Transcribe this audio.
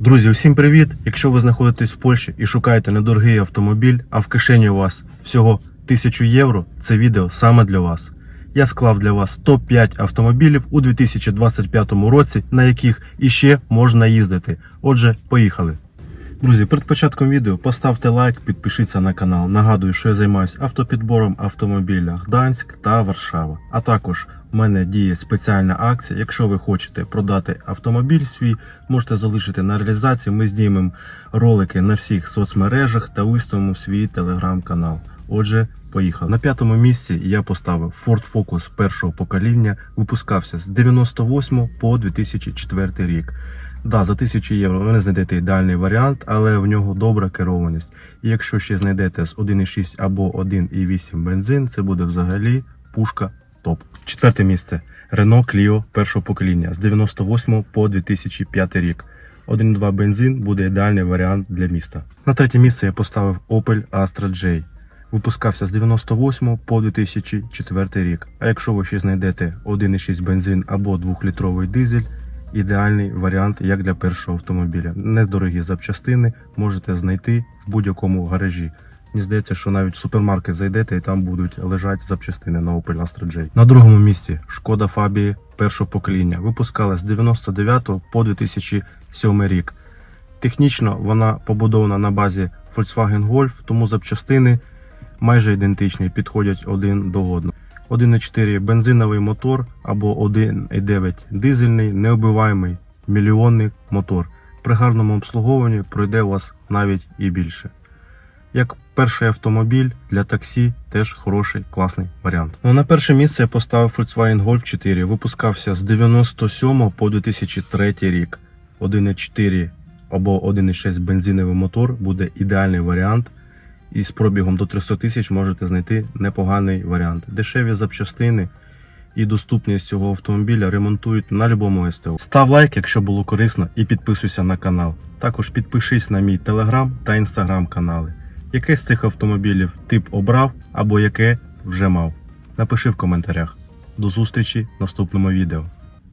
Друзі, усім привіт! Якщо ви знаходитесь в Польщі і шукаєте недорогий автомобіль, а в кишені у вас всього 1000 євро, це відео саме для вас. Я склав для вас топ-5 автомобілів у 2025 році, на яких іще можна їздити. Отже, поїхали. Друзі, перед початком відео поставте лайк, підпишіться на канал. Нагадую, що я займаюся автопідбором автомобіля Гданськ та Варшава. А також у мене діє спеціальна акція. Якщо ви хочете продати автомобіль свій, можете залишити на реалізації. Ми знімемо ролики на всіх соцмережах та виставимо свій телеграм-канал. Отже, поїхали. На п'ятому місці я поставив Ford Focus першого покоління. Випускався з 98 по 2004 рік. Да, за 1000 євро ви не знайдете ідеальний варіант, але в нього добра керованість. І якщо ще знайдете з 1,6 або 1,8 бензин, це буде взагалі пушка топ. Четверте місце Renault Clio першого покоління з 98 по 2005 рік. 1,2 бензин буде ідеальний варіант для міста. На третє місце я поставив Opel Astra J. Випускався з 98 по 2004 рік. А якщо ви ще знайдете 1,6 бензин або 2-літровий дизель, ідеальний варіант як для першого автомобіля. Недорогі запчастини можете знайти в будь-якому гаражі. Мені здається, що навіть в супермаркет зайдете і там будуть лежати запчастини на Opel Astra J. На другому місці шкода Фабії першого покоління. Випускала з 99 по 2007 рік. Технічно вона побудована на базі Volkswagen Golf, тому запчастини майже ідентичні, підходять один до одного. 1,4 бензиновий мотор або 1,9 дизельний, необиваємий мільйонний мотор. При гарному обслуговуванні пройде у вас навіть і більше. Як перший автомобіль для таксі теж хороший, класний варіант. Ну, на перше місце я поставив Volkswagen Golf 4. Випускався з 97 по 2003 рік. 1,4 або 1,6 бензиновий мотор буде ідеальний варіант. І з пробігом до 300 тисяч можете знайти непоганий варіант. Дешеві запчастини і доступність цього автомобіля ремонтують на будь-якому СТО. Став лайк, якщо було корисно, і підписуйся на канал. Також підпишись на мій телеграм та інстаграм канали. Яке з цих автомобілів ти б обрав або яке вже мав? Напиши в коментарях. До зустрічі в наступному відео.